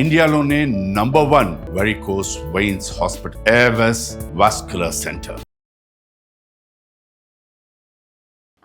ఇండియాలోనే number one varicose veins hospital Avis vascular centre.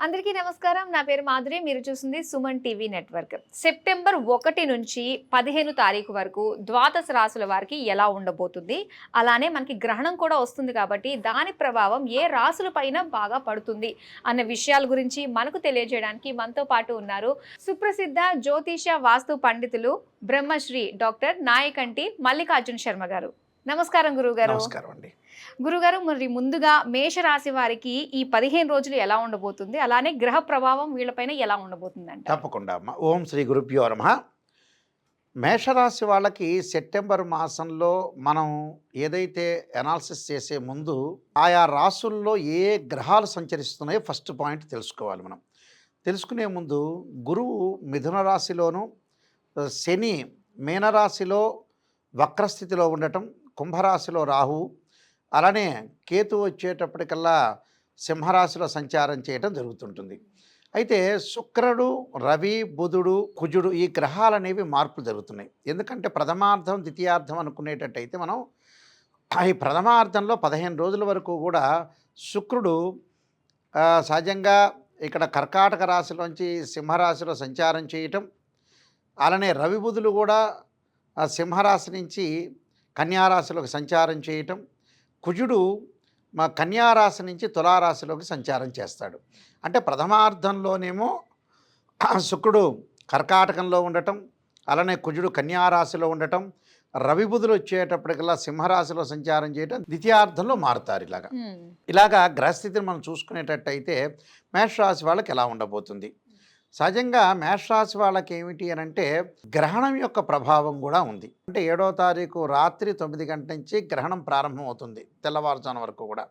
అందరికీ నమస్కారం. నా పేరు మాధురి. మీరు చూసింది సుమన్ టీవీ నెట్వర్క్. సెప్టెంబర్ ఒకటి నుంచి పదిహేను తారీఖు వరకు ద్వాదశ రాసుల వారికి ఎలా ఉండబోతుంది? అలానే మనకి గ్రహణం కూడా వస్తుంది కాబట్టి దాని ప్రభావం ఏ రాసుల పైన బాగా పడుతుంది అన్న విషయాల గురించి మనకు తెలియజేయడానికి మనతో పాటు ఉన్నారు సుప్రసిద్ధ జ్యోతిష వాస్తు పండితులు బ్రహ్మశ్రీ డాక్టర్ నాయకంటి మల్లికార్జున శర్మ గారు. నమస్కారం గురువు గారు నమస్కారం అండి. గురుగారు మరి ముందుగా మేషరాశి వారికి ఈ పదిహేను రోజులు ఎలా ఉండబోతుంది? అలానే గ్రహ ప్రభావం వీళ్ళపైన ఎలా ఉండబోతుంది అంటే తప్పకుండా అమ్మ. ఓం శ్రీ గురుభ్యో నమ. మేషరాశి వాళ్ళకి సెప్టెంబర్ మాసంలో మనం ఏదైతే అనాలిసిస్ చేసే ముందు ఆయా రాసుల్లో ఏ గ్రహాలు సంచరిస్తున్నాయో ఫస్ట్ పాయింట్ తెలుసుకోవాలి మనం. తెలుసుకునే ముందు గురువు మిథున రాశిలోను శని మీనరాశిలో వక్రస్థితిలో ఉండటం కుంభరాశిలో రాహువు అలానే కేతు వచ్చేటప్పటికల్లా సింహరాశిలో సంచారం చేయటం జరుగుతుంటుంది. అయితే శుక్రుడు రవి బుధుడు కుజుడు ఈ గ్రహాలు అనేవి మార్పులు జరుగుతున్నాయి. ఎందుకంటే ప్రథమార్థం ద్వితీయార్థం అనుకునేటట్టయితే మనం ఈ ప్రథమార్థంలో పదిహేను రోజుల వరకు కూడా శుక్రుడు సహజంగా ఇక్కడ కర్కాటక రాశిలోంచి సింహరాశిలో సంచారం చేయటం అలానే రవి బుధులు కూడా సింహరాశి నుంచి కన్యారాశిలోకి సంచారం చేయటం కుజుడు మా కన్యారాశి నుంచి తులారాశిలోకి సంచారం చేస్తాడు. అంటే ప్రథమార్థంలోనేమో శుక్రుడు కర్కాటకంలో ఉండటం అలానే కుజుడు కన్యారాశిలో ఉండటం రవి బుధులు వచ్చేటప్పటికల్లా సింహరాశిలో సంచారం చేయటం ద్వితీయార్థంలో మారుతారు ఇలాగా. ఇలాగా గ్రహస్థితిని మనం చూసుకునేటట్టయితే మేషరాశి వాళ్ళకి ఎలా ఉండబోతుంది? సహజంగా మేషరాశి వాళ్ళకి ఏమిటి అని అంటే గ్రహణం యొక్క ప్రభావం కూడా ఉంది. అంటే ఏడో తారీఖు రాత్రి తొమ్మిది గంటల నుంచి గ్రహణం ప్రారంభం అవుతుంది తెల్లవారుజాము వరకు కూడా.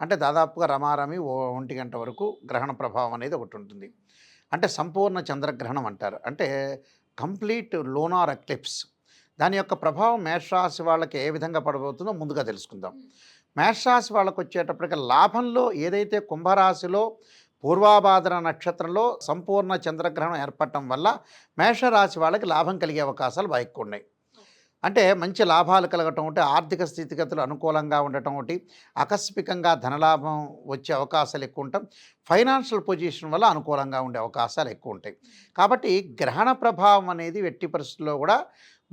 అంటే దాదాపుగా రమారమి ఓ ఒంటి గంట వరకు గ్రహణ ప్రభావం అనేది ఒకటి ఉంటుంది. అంటే సంపూర్ణ చంద్రగ్రహణం అంటారు. అంటే కంప్లీట్ లోనార్ ఎక్లిప్స్. దాని యొక్క ప్రభావం మేషరాశి వాళ్ళకి ఏ విధంగా పడబోతుందో ముందుగా తెలుసుకుందాం. మేషరాశి వాళ్ళకు వచ్చేటప్పటికి లాభంలో ఏదైతే కుంభరాశిలో పూర్వాభాద్ర నక్షత్రంలో సంపూర్ణ చంద్రగ్రహణం ఏర్పడటం వల్ల మేషరాశి వాళ్ళకి లాభం కలిగే అవకాశాలు బాగా ఎక్కువ ఉన్నాయి. అంటే మంచి లాభాలు కలగటం ఒకటి ఆర్థిక స్థితిగతులు అనుకూలంగా ఉండటం ఒకటి ఆకస్మికంగా ధనలాభం వచ్చే అవకాశాలు ఎక్కువ ఉంటాం. ఫైనాన్షియల్ పొజిషన్ వల్ల అనుకూలంగా ఉండే అవకాశాలు ఎక్కువ ఉంటాయి. కాబట్టి గ్రహణ ప్రభావం అనేది ఎట్టి పరిస్థితుల్లో కూడా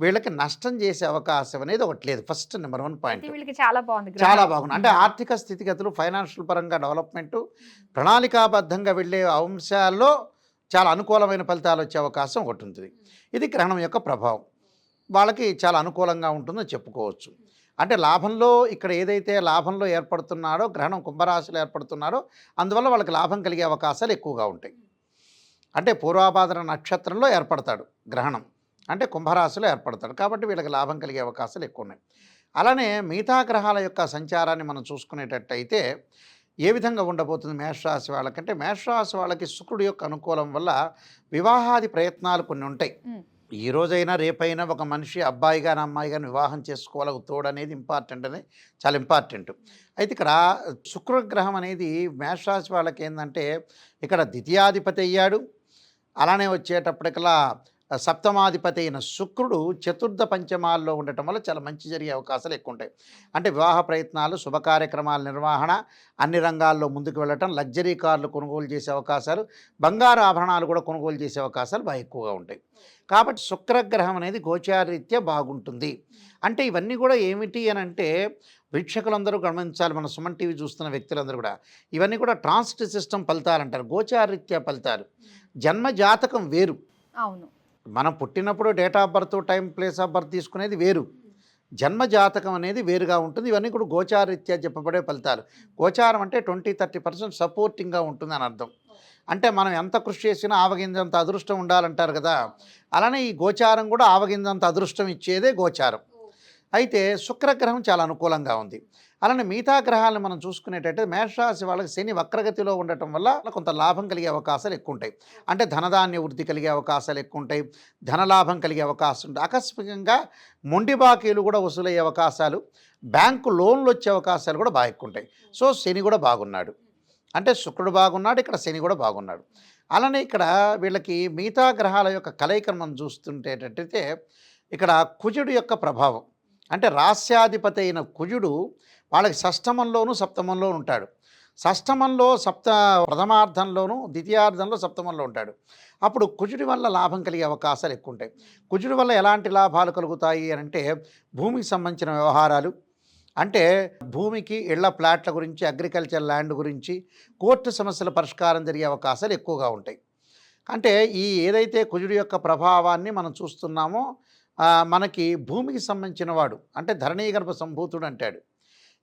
వీళ్ళకి నష్టం చేసే అవకాశం అనేది ఒకటి లేదు. First number one point. చాలా బాగుంది. చాలా బాగుంది. అంటే ఆర్థిక స్థితిగతులు ఫైనాన్షియల్ పరంగా డెవలప్మెంట్ ప్రణాళికాబద్ధంగా వెళ్ళే అంశాల్లో చాలా అనుకూలమైన ఫలితాలు వచ్చే అవకాశం ఒకటి ఉంటుంది. ఇది గ్రహణం యొక్క ప్రభావం. వాళ్ళకి చాలా అనుకూలంగా ఉంటుందో చెప్పుకోవచ్చు. అంటే లాభంలో ఇక్కడ ఏదైతే లాభంలో ఏర్పడుతున్నాడో గ్రహణం కుంభరాశిలో ఏర్పడుతున్నారో అందువల్ల వాళ్ళకి లాభం కలిగే అవకాశాలు ఎక్కువగా ఉంటాయి. అంటే పూర్వాభాద్ర నక్షత్రంలో ఏర్పడతాడు గ్రహణం. అంటే కుంభరాశిలో ఏర్పడతాడు. కాబట్టి వీళ్ళకి లాభం కలిగే అవకాశాలు ఎక్కువ ఉన్నాయి అలానే మిగతా గ్రహాల యొక్క సంచారాన్ని మనం చూసుకునేటట్టయితే ఏ విధంగా ఉండబోతుంది మేషరాశి వాళ్ళకంటే మేషరాశి వాళ్ళకి శుక్రుడి యొక్క అనుకూలం వల్ల వివాహాది ప్రయత్నాలు కొన్ని ఉంటాయి. ఈ రోజైనా రేపైనా ఒక మనిషి అబ్బాయి కానీ అమ్మాయి కానీ వివాహం చేసుకోవాలి తోడు అనేది ఇంపార్టెంట్ అనేది చాలా ఇంపార్టెంట్ అయితే ఇక్కడ శుక్రగ్రహం అనేది మేషరాశి వాళ్ళకి ఏంటంటే ఇక్కడ ద్వితీయాధిపతి అయ్యాడు. అలానే వచ్చేటప్పటికల్లా సప్తమాధిపతి అయిన శుక్రుడు చతుర్థ పంచమాల్లో ఉండటం వల్ల చాలా మంచి జరిగే అవకాశాలు ఎక్కువ ఉంటాయి అంటే వివాహ ప్రయత్నాలు శుభ కార్యక్రమాల నిర్వహణ అన్ని రంగాల్లో ముందుకు వెళ్ళటం లగ్జరీ కార్లు కొనుగోలు చేసే అవకాశాలు బంగారు ఆభరణాలు కూడా కొనుగోలు చేసే అవకాశాలు బాగా ఎక్కువగా ఉంటాయి. కాబట్టి శుక్రగ్రహం అనేది గోచారీత్యా బాగుంటుంది. అంటే ఇవన్నీ కూడా ఏమిటి అని అంటే వీక్షకులందరూ గమనించాలి. మన సుమన్ టీవీ చూస్తున్న వ్యక్తులందరూ కూడా. ఇవన్నీ కూడా ట్రాన్స్టి సిస్టమ్ ఫలితాలు అంటారు. గోచారీత్యా ఫలితాలు. జన్మ జాతకం వేరు. అవును. మనం పుట్టినప్పుడు date of birth time place of birth తీసుకునేది వేరు. జన్మ జాతకం అనేది వేరుగా ఉంటుంది. ఇవన్నీ కూడా గోచారీత్యా చెప్పబడే ఫలితాలు. గోచారం అంటే ట్వంటీ థర్టీ పర్సెంట్ సపోర్టింగ్గా ఉంటుంది అని అర్థం. అంటే మనం ఎంత కృషి చేసినా ఆవగింజంత అదృష్టం ఉండాలంటారు కదా. అలానే ఈ గోచారం కూడా ఆవగింజంత అదృష్టం ఇచ్చేదే గోచారం. అయితే శుక్రగ్రహం చాలా అనుకూలంగా ఉంది. అలానే మిగతా గ్రహాలను మనం చూసుకునేటట్టు మేషరాశి వాళ్ళకి శని వక్రగతిలో ఉండటం వల్ల కొంత లాభం కలిగే అవకాశాలు ఎక్కువ ఉంటాయి అంటే ధనధాన్య వృద్ధి కలిగే అవకాశాలు ఎక్కువ ఉంటాయి ధనలాభం కలిగే అవకాశం ఉంటుంది ఆకస్మికంగా మొండి బాకీలు కూడా వసూలయ్యే అవకాశాలు బ్యాంకు లోన్లు వచ్చే అవకాశాలు కూడా బాగా ఎక్కువ ఉంటాయి సో శని కూడా బాగున్నాడు. అంటే శుక్రుడు బాగున్నాడు ఇక్కడ శని కూడా బాగున్నాడు. అలానే ఇక్కడ వీళ్ళకి మిగతా గ్రహాల యొక్క కలయికను మనం చూస్తుంటేటట్టయితే ఇక్కడ కుజుడు యొక్క ప్రభావం. అంటే రాస్యాధిపతి అయిన కుజుడు వాళ్ళకి షష్టమంలోను సప్తమంలో ఉంటాడు. షష్టమంలో సప్త ప్రథమార్థంలోను ద్వితీయార్థంలో సప్తమంలో ఉంటాడు. అప్పుడు కుజుడి వల్ల లాభం కలిగే అవకాశాలు ఎక్కువ ఉంటాయి కుజుడి వల్ల ఎలాంటి లాభాలు కలుగుతాయి అని అంటే భూమికి సంబంధించిన వ్యవహారాలు అంటే భూమికి ఇళ్ళ ప్లాట్ల గురించి అగ్రికల్చర్ ల్యాండ్ గురించి కోర్టు సమస్యల పరిష్కారం జరిగే అవకాశాలు ఎక్కువగా ఉంటాయి. అంటే ఈ ఏదైతే కుజుడి యొక్క ప్రభావాన్ని మనం చూస్తున్నామో మనకి భూమికి సంబంధించిన వాడు అంటే ధరణీగర్భ సంభూతుడు అంటాడు.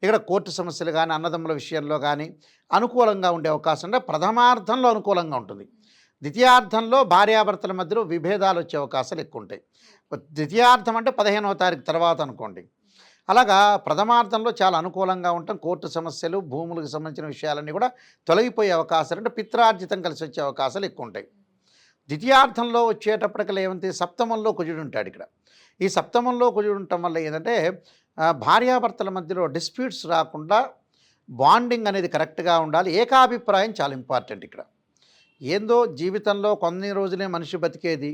ఇక్కడ కోర్టు సమస్యలు కానీ అన్నదమ్ముల విషయంలో కానీ అనుకూలంగా ఉండే అవకాశం అంటే ప్రథమార్థంలో అనుకూలంగా ఉంటుంది. ద్వితీయార్థంలో భార్యాభర్తల మధ్యలో విభేదాలు వచ్చే అవకాశాలు ఎక్కువ ఉంటాయి ద్వితీయార్థం అంటే పదిహేనవ తారీఖు తర్వాత అనుకోండి. అలాగా ప్రథమార్థంలో చాలా అనుకూలంగా ఉంటాం. కోర్టు సమస్యలు భూములకు సంబంధించిన విషయాలన్నీ కూడా తొలగిపోయే అవకాశాలు అంటే పిత్రార్జితం కలిసి వచ్చే అవకాశాలు ఎక్కువ ఉంటాయి ద్వితీయార్థంలో వచ్చేటప్పటికల్లా ఏమంటే సప్తమంలో కుజుడు ఉంటాడు ఇక్కడ. ఈ సప్తమంలో కుజుడు ఉండటం వల్ల ఏంటంటే భార్యాభర్తల మధ్యలో డిస్ప్యూట్స్ రాకుండా బాండింగ్ అనేది కరెక్ట్గా ఉండాలి. ఏకాభిప్రాయం చాలా ఇంపార్టెంట్ ఇక్కడ. ఏందో జీవితంలో కొన్ని రోజులే మనిషి బతికేది.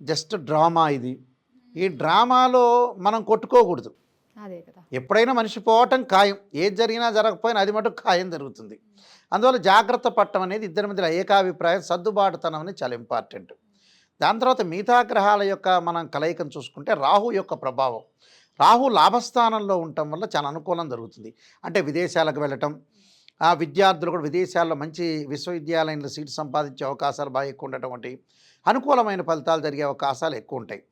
జస్ట్ డ్రామా ఇది. ఈ డ్రామాలో మనం కొట్టుకోకూడదు. అదే కదా. ఎప్పుడైనా మనిషి పోవటం ఖాయం. ఏది జరిగినా జరగకపోయినా అది మటుకు ఖాయం జరుగుతుంది. అందువల్ల జాగ్రత్త పట్టడం అనేది ఇద్దరి మధ్యలో ఏకాభిప్రాయం సర్దుబాటుతనం అనేది చాలా ఇంపార్టెంట్. దాని తర్వాత మిగతా గ్రహాల యొక్క మనం కలయికను చూసుకుంటే రాహు యొక్క ప్రభావం. రాహు లాభస్థానంలో ఉండటం వల్ల చాలా అనుకూలం జరుగుతుంది. అంటే విదేశాలకు వెళ్ళటం ఆ విద్యార్థులు కూడా విదేశాల్లో మంచి విశ్వవిద్యాలయంలో సీటు సంపాదించే అవకాశాలు బాగా ఎక్కువ ఉండటం వంటి అనుకూలమైన ఫలితాలు జరిగే అవకాశాలు ఎక్కువ ఉంటాయి.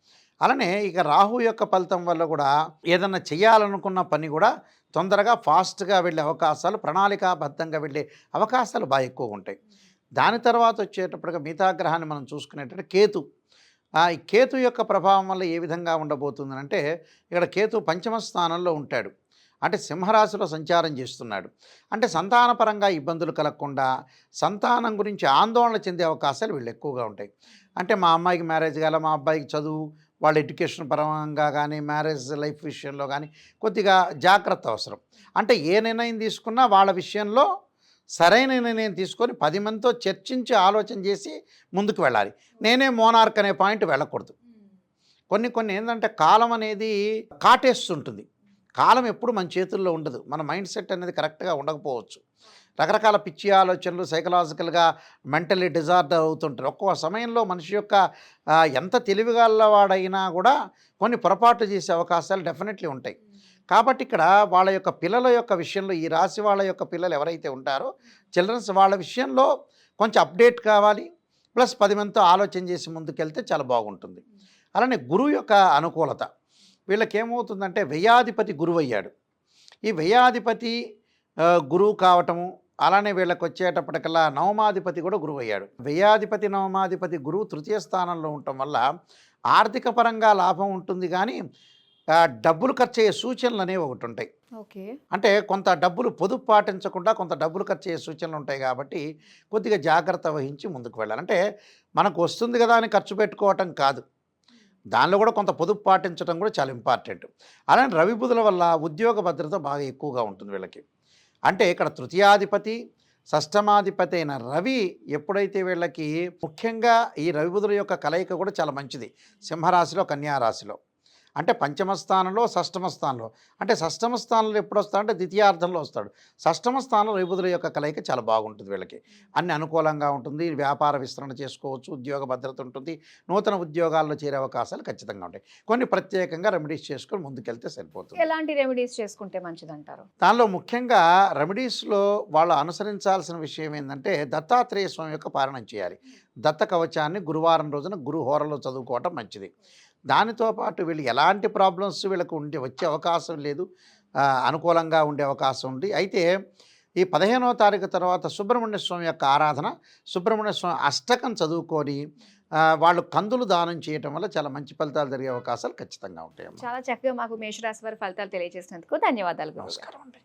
అలానే ఇక రాహు యొక్క ఫలితం వల్ల కూడా ఏదన్నా చేయాలనుకున్న పని కూడా తొందరగా ఫాస్ట్గా వెళ్ళే అవకాశాలు ప్రణాళికాబద్ధంగా వెళ్ళే అవకాశాలు బాగా ఎక్కువ ఉంటాయి. దాని తర్వాత వచ్చేటప్పటికి మిగతా గ్రహాన్ని మనం చూసుకునేటప్పుడు కేతు. ఆ, ఈ కేతు యొక్క ప్రభావం వల్ల ఏ విధంగా ఉండబోతుంది అంటే ఇక్కడ కేతు పంచమ స్థానంలో ఉంటాడు. అంటే సింహరాశిలో సంచారం చేస్తున్నాడు. అంటే సంతానపరంగా ఇబ్బందులు కలగకుండా సంతానం గురించి ఆందోళన చెందే అవకాశాలు వీళ్ళు ఎక్కువగా ఉంటాయి. అంటే మా అమ్మాయికి మ్యారేజ్ కాల మా అబ్బాయికి చదువు వాళ్ళ ఎడ్యుకేషన్ పరంగా కానీ మ్యారేజ్ లైఫ్ విషయంలో కానీ కొద్దిగా జాగ్రత్త అవసరం. అంటే ఏ నిర్ణయం తీసుకున్నా వాళ్ళ విషయంలో సరైన నిర్ణయం తీసుకొని పది మందితో చర్చించి ఆలోచన చేసి ముందుకు వెళ్ళాలి. నేనే మోనార్క్ అనే పాయింట్ వెళ్ళకూడదు. కొన్ని కొన్ని ఏంటంటే కాలం అనేది కాటేస్తుంటుంది. కాలం ఎప్పుడు మన చేతుల్లో ఉండదు. మన మైండ్ సెట్ అనేది కరెక్ట్గా ఉండకపోవచ్చు. రకరకాల పిచ్చి ఆలోచనలు సైకలాజికల్గా మెంటలీ డిజార్డర్ అవుతుంటారు. ఒక్కో సమయంలో మనిషి యొక్క ఎంత తెలివిగలవాడైనా కూడా కొన్ని పొరపాట్లు చేసే అవకాశాలు డెఫినెట్లీ ఉంటాయి. కాబట్టి ఇక్కడ వాళ్ళ యొక్క పిల్లల యొక్క విషయంలో ఈ రాశి వాళ్ళ యొక్క పిల్లలు ఎవరైతే ఉంటారో చిల్డ్రన్స్ వాళ్ళ విషయంలో కొంచెం అప్డేట్ కావాలి. ప్లస్ పది మందితో ఆలోచన చేసి ముందుకెళ్తే చాలా బాగుంటుంది. అలానే గురువు యొక్క అనుకూలత. వీళ్ళకి ఏమవుతుందంటే వ్యయాధిపతి గురువు అయ్యాడు. ఈ వ్యయాధిపతి గురువు కావటము అలానే వీళ్ళకి వచ్చేటప్పటికల్లా నవమాధిపతి కూడా గురువు అయ్యాడు. వ్యయాధిపతి నవమాధిపతి గురువు తృతీయ స్థానంలో ఉండటం వల్ల ఆర్థిక పరంగా లాభం ఉంటుంది కానీ డబ్బులు ఖర్చు అయ్యే సూచనలు అనేవి ఒకటి ఉంటాయి ఓకే. అంటే కొంత డబ్బులు పొదుపు పాటించకుండా కొంత డబ్బులు ఖర్చు అయ్యే సూచనలు ఉంటాయి కాబట్టి కొద్దిగా జాగ్రత్త వహించి ముందుకు వెళ్ళాలి. అంటే మనకు వస్తుంది కదా అని ఖర్చు పెట్టుకోవటం కాదు. దానిలో కూడా కొంత పొదుపు పాటించడం కూడా చాలా ఇంపార్టెంట్. అలానే రవి బుధుల వల్ల ఉద్యోగ భద్రత బాగా ఎక్కువగా ఉంటుంది వీళ్ళకి. అంటే ఇక్కడ తృతీయాధిపతి షష్టమాధిపతి అయిన రవి ఎప్పుడైతే వీళ్ళకి ముఖ్యంగా ఈ రవి బుధుల యొక్క కలయిక కూడా చాలా మంచిది. సింహరాశిలో కన్యారాశిలో. అంటే పంచమ స్థానంలో షష్టమ స్థానంలో. అంటే షష్టమ స్థానంలో ఎప్పుడు వస్తాడంటే ద్వితీయార్థంలో వస్తాడు. షష్టమ స్థానంలో రవిబుధుల యొక్క కలయిక చాలా బాగుంటుంది వీళ్ళకి. అన్ని అనుకూలంగా ఉంటుంది. వ్యాపార విస్తరణ చేసుకోవచ్చు. ఉద్యోగ భద్రత ఉంటుంది. నూతన ఉద్యోగాల్లో చేరే అవకాశాలు ఖచ్చితంగా ఉంటాయి. కొన్ని ప్రత్యేకంగా రెమెడీస్ చేసుకొని ముందుకెళ్తే సరిపోతుంది. ఎలాంటి రెమెడీస్ చేసుకుంటే మంచిదంటారు? దానిలో ముఖ్యంగా రెమెడీస్లో వాళ్ళు అనుసరించాల్సిన విషయం ఏంటంటే దత్తాత్రేయ స్వామి యొక్క పాలన చేయాలి. దత్త కవచాన్ని గురువారం రోజున గురు హోరలో చదువుకోవటం మంచిది. దానితో పాటు వీళ్ళు ఎలాంటి ప్రాబ్లమ్స్ వీళ్ళకు ఉండే వచ్చే అవకాశం లేదు. అనుకూలంగా ఉండే అవకాశం ఉంది. అయితే ఈ పదిహేనవ తారీఖు తర్వాత సుబ్రహ్మణ్య స్వామి యొక్క ఆరాధన సుబ్రహ్మణ్య స్వామి అష్టకం చదువుకొని వాళ్ళు కందులు దానం చేయటం వల్ల చాలా మంచి ఫలితాలు జరిగే అవకాశాలు ఖచ్చితంగా ఉంటాయి చాలా చక్కగా మాకు మేషరాశి వారి ఫలితాలు తెలియజేసినందుకు ధన్యవాదాలు. నమస్కారం అండి.